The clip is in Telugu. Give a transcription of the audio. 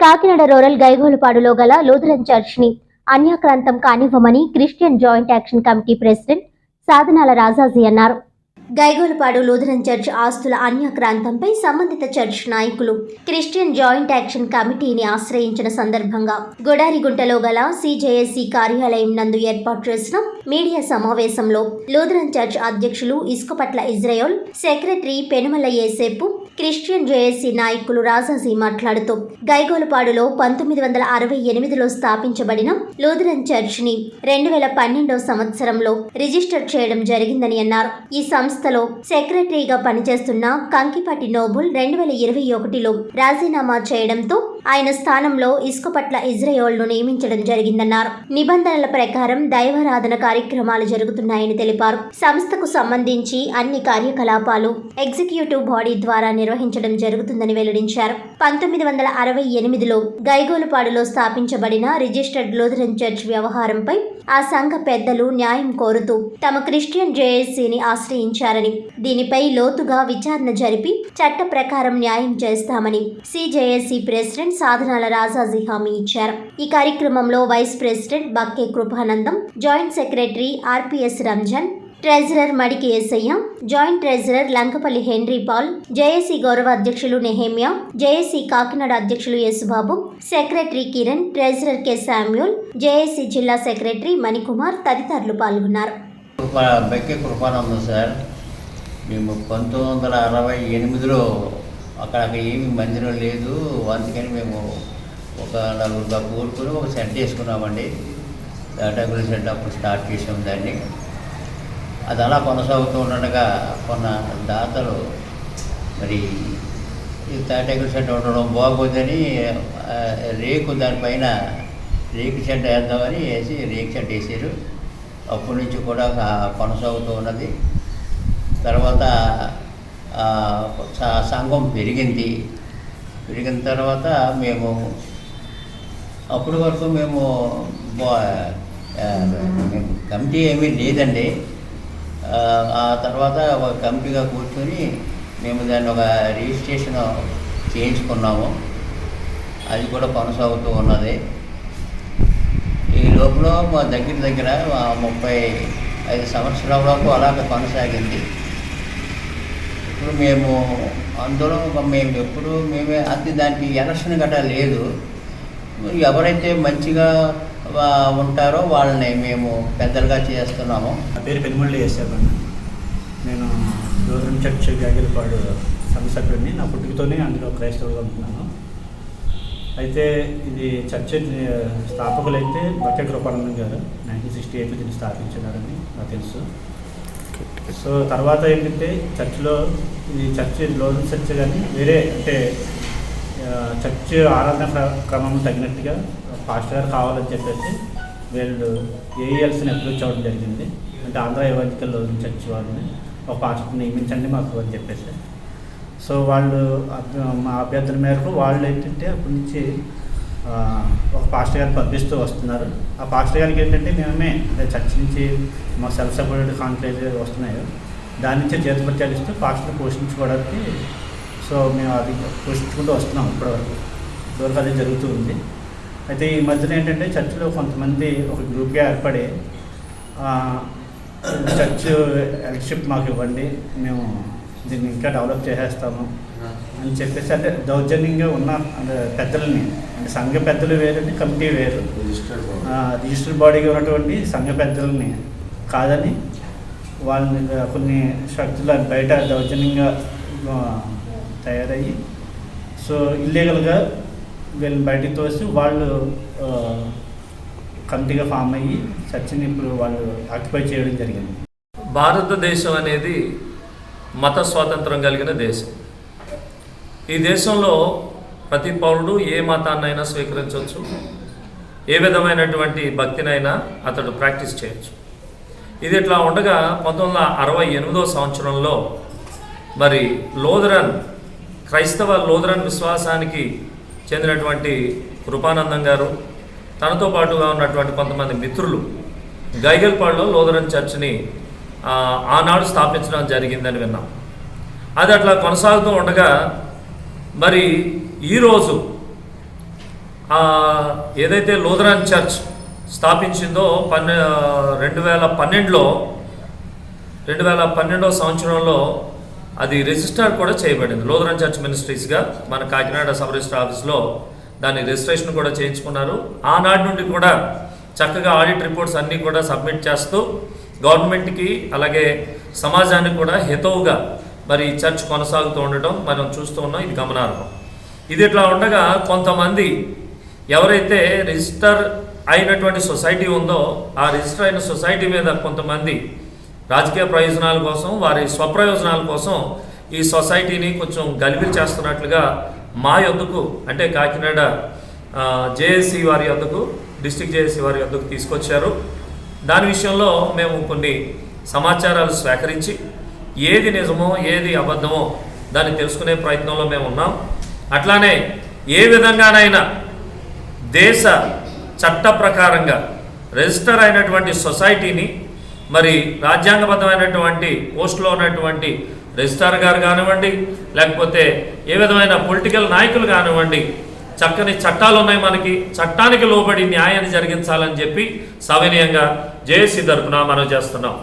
కాకినాడ రూరల్ గైగోలుపాడులో గల లూథరన్ చర్చ్ని అన్యాక్రాంతం కానివ్వమని Christian joint action committee president Sadhanala Rajaji అన్నారు. గైగోలపాడు లూథరన్ చర్చ్ ఆస్తుల అన్యాక్రాంతంపై సంబంధిత చర్చ్ నాయకులు క్రిస్టియన్ జాయింట్ యాక్షన్ కమిటీని ఆశ్రయించిన సందర్భంగా గొడారిగుంటలో గల సిజేఎస్సి కార్యాలయం నందు ఏర్పాటు చేసిన మీడియా సమావేశంలో లూథరన్ చర్చ్ అధ్యక్షులు ఇసుకపట్ల ఇజ్రాయోల్ సెక్రటరీ పెనుమల ఏసేపు క్రిస్టియన్ జేఏసీ నాయకులు రాజాజీ మాట్లాడుతూ గైగోలపాడులో పంతొమ్మిది వందల అరవై ఎనిమిదిలో స్థాపించబడిన లూథరన్ చర్చ్ని రెండు వేల పన్నెండో సంవత్సరంలో రిజిస్టర్ చేయడం జరిగిందని అన్నారు. ఈ సంస్థలో సెక్రటరీగా పనిచేస్తున్న కంకిపాటి నోబుల్ రెండు వేల ఇరవై ఒకటిలో రాజీనామా చేయడంతో ఆయన స్థానంలో ఇసుకపట్ల ఇజ్రాయోల్ను నియమించడం జరిగిందన్నారు. నిబంధనల ప్రకారం దైవారాధన కార్యక్రమాలు జరుగుతున్నాయని తెలిపారు. సంస్థకు సంబంధించి అన్ని కార్యకలాపాలు ఎగ్జిక్యూటివ్ బాడీ ద్వారా నిర్వహించడం జరుగుతుందని వెల్లడించారు. పంతొమ్మిది వందల అరవై ఎనిమిదిలో గైగోలుపాడులో స్థాపించబడిన రిజిస్టర్డ్ లూథరన్ చర్చ్ వ్యవహారంపై ఆ సంఘ పెద్దలు న్యాయం కోరుతూ తమ క్రిస్టియన్ జేఏసీని ఆశ్రయించారని దీనిపై లోతుగా విచారణ జరిపి చట్ట ప్రకారం న్యాయం చేస్తామని సిజేఏసీ ప్రెసిడెంట్ సాధనాల రాజాజీ హామీ ఇచ్చారు. ఈ కార్యక్రమంలో vice president Bakke Krupanandam joint secretary R P S Ranjan treasurer Madiki Yesayya joint treasurer Lankapalli Henry Paul J A C గౌరవ అధ్యక్షులు Nehemiah J A C Kakinada అధ్యక్షులు Yesubabu secretary Kiran treasurer K Samuel J A C జిల్లా సెక్రటరీ మణికుమార్ తదితరులు పాల్గొన్నారు. బెక్కి సార్. మేము పంతొమ్మిది వందల అరవై ఎనిమిదిలో అక్కడ ఏమి మందిరం లేదు. అందుకని మేము ఒక నలుగురుగా కూరుకుని ఒక సెట్ చేసుకున్నామండి డాటా గురించి అప్పుడు స్టార్ట్ చేసాం దాన్ని. అది అలా కొనసాగుతూ ఉండగా కొన్న దాతలు మరి ఈ తాటాకుల సెట్ ఉండడం బాగోదని రేకు దానిపైన రేకు షెడ్ వేద్దామని వేసి రేకు షెడ్ వేసారు. అప్పటి నుంచి కూడా కొనసాగుతూ ఉన్నది. తర్వాత సంఘం పెరిగింది. పెరిగిన తర్వాత మేము అప్పటి వరకు మేము బా- మేము కమిటీ ఏమీ లేదండి. ఆ, తర్వాత ఒక కమిటీగా కూర్చొని మేము దాన్ని ఒక రిజిస్ట్రేషన్ చేయించుకున్నాము. అది కూడా కొనసాగుతూ ఉన్నది. ఈ లోపల మా దగ్గర దగ్గర ముప్పై ఐదు సంవత్సరాల వరకు అలాగ కొనసాగింది. ఇప్పుడు మేము అందులో మేము ఎప్పుడు మేమే అది దానికి ఎలక్షన్ గట్రా లేదు. ఎవరైతే మంచిగా ఉంటారో వాళ్ళని మేము పెద్దలుగా చేస్తున్నాము. నా పేరు పెనుమల్లి చేశాను నేను లూథరన్ చర్చ్ గాగిలపాడు సంఘ సభ్యుడిని. నా పుట్టుకతోనే అందులో క్రైస్తవులుగా ఉంటున్నాను. అయితే ఇది చర్చ్ స్థాపకులైతే బక్య కృపానందం గారు. నైన్టీన్ సిక్స్టీ ఎయిట్లో దీన్ని స్థాపించారని నాకు తెలుసు. సో తర్వాత ఏంటంటే చర్చ్లో ఈ చర్చ్ లోన్ చర్చ్ కానీ వేరే అంటే చర్చ్ ఆరాధన క్రమం తగినట్టుగా పాస్టర్ గారు కావాలని చెప్పేసి వీళ్ళు ఏఈఎల్స్ని అప్రోచ్ అవ్వడం జరిగింది. అంటే ఆంధ్ర ఎవాంజికల్ చర్చ్ వాళ్ళని ఒక పాస్టర్ నియమించండి మాకు అని చెప్పేసి. సో వాళ్ళు మా అభ్యర్థుల మేరకు వాళ్ళు ఏంటంటే అప్పటి నుంచి ఒక పాస్టర్ గారిని పంపిస్తూ వస్తున్నారు. ఆ పాస్టర్ గారికి ఏంటంటే మేమే అంటే చర్చ్ నుంచి మా సెల్ఫ్ సపోర్టెడ్ కాన్క్లేజ్ వస్తున్నాయో. దాని నుంచే జీతపత్యాలు పాస్టర్ పోషించుకోవడానికి సో మేము అది పోషించుకుంటూ వస్తున్నాం ఇప్పటివరకు. ఇప్పటివరకు అదే జరుగుతూ ఉంది. అయితే ఈ మధ్యన ఏంటంటే చర్చిలో కొంతమంది ఒక గ్రూప్గా ఏర్పడి చర్చ్ ఎలక్షిప్ మాకు ఇవ్వండి మేము దీన్ని ఇంకా డెవలప్ చేసేస్తాము అని చెప్పేసి అంటే దౌర్జన్యంగా ఉన్న పెద్దలని అంటే సంఘ పెద్దలు వేరండి కమిటీ వేరు. రిజిస్టర్ బాడీగా ఉన్నటువంటి సంఘ పెద్దలని కాదని వాళ్ళని కొన్ని శక్తులు బయట దౌర్జన్యంగా తయారయ్యి సో ఇల్లీగల్గా వీళ్ళని బయటికి తోసి వాళ్ళు కమిటీగా ఫామ్ అయ్యి చర్చిని ఇప్పుడు వాళ్ళు ఆక్యుపై చేయడం జరిగింది. భారతదేశం అనేది మత స్వాతంత్రం కలిగిన దేశం. ఈ దేశంలో ప్రతి పౌరుడు ఏ మతాన్నైనా స్వీకరించవచ్చు. ఏ విధమైనటువంటి భక్తినైనా అతడు ప్రాక్టీస్ చేయొచ్చు. ఇది ఇట్లా ఉండగా పంతొమ్మిది వందల అరవై ఎనిమిదో సంవత్సరంలో మరి లోదరన్ క్రైస్తవ లోదరన్ విశ్వాసానికి చెందినటువంటి కృపానందం గారు తనతో పాటుగా ఉన్నటువంటి కొంతమంది మిత్రులు గైగల్పాడులో లోదరన్ చర్చ్ని ఆనాడు స్థాపించడం జరిగిందని విన్నాం. అది అట్లా కొనసాగుతూ ఉండగా మరి ఈరోజు ఏదైతే లూథరన్ చర్చ్ స్థాపించిందో పన్నె రెండు వేల పన్నెండులో రెండు వేల పన్నెండో సంవత్సరంలో అది రిజిస్టర్ కూడా చేయబడింది. లోదరన్ చర్చ్ మినిస్ట్రీస్గా మన కాకినాడ సబ్ రిజిస్టర్ ఆఫీస్లో దాని రిజిస్ట్రేషన్ కూడా చేయించుకున్నారు. ఆనాటి నుండి కూడా చక్కగా ఆడిట్ రిపోర్ట్స్ అన్నీ కూడా సబ్మిట్ చేస్తూ గవర్నమెంట్కి అలాగే సమాజానికి కూడా హితవుగా మరి చర్చ్ కొనసాగుతూ ఉండటం మనం చూస్తూ ఉన్నాం. ఇది గమనార్హం. ఇది ఇట్లా ఉండగా కొంతమంది ఎవరైతే రిజిస్టర్ అయినటువంటి సొసైటీ ఉందో ఆ రిజిస్టర్ అయిన సొసైటీ మీద కొంతమంది రాజకీయ ప్రయోజనాల కోసం వారి స్వప్రయోజనాల కోసం ఈ సొసైటీని కొంచెం గలిబిలి చేస్తున్నట్లుగా మా యొద్దకు అంటే కాకినాడ జేఏసీ వారి యొద్దకు డిస్టిక్ జేఏసీ వారి యొద్దకు తీసుకొచ్చారు. దాని విషయంలో మేము కొన్ని సమాచారాలు సేకరించి ఏది నిజమో ఏది అబద్ధమో దాన్ని తెలుసుకునే ప్రయత్నంలో మేము ఉన్నాం. అట్లానే ఏ విధంగానైనా దేశ చట్ట ప్రకారంగా రిజిస్టర్ అయినటువంటి సొసైటీని మరి రాజ్యాంగబద్ధమైనటువంటి పోస్టులో ఉన్నటువంటి రిజిస్టార్ గారు కానివ్వండి లేకపోతే ఏ విధమైన పొలిటికల్ నాయకులు కానివ్వండి చక్కని చట్టాలు ఉన్నాయి మనకి చట్టానికి లోబడి న్యాయాన్ని జరిగించాలని చెప్పి సవినయంగా జేఏసీ తరఫున మనం చేస్తున్నాం.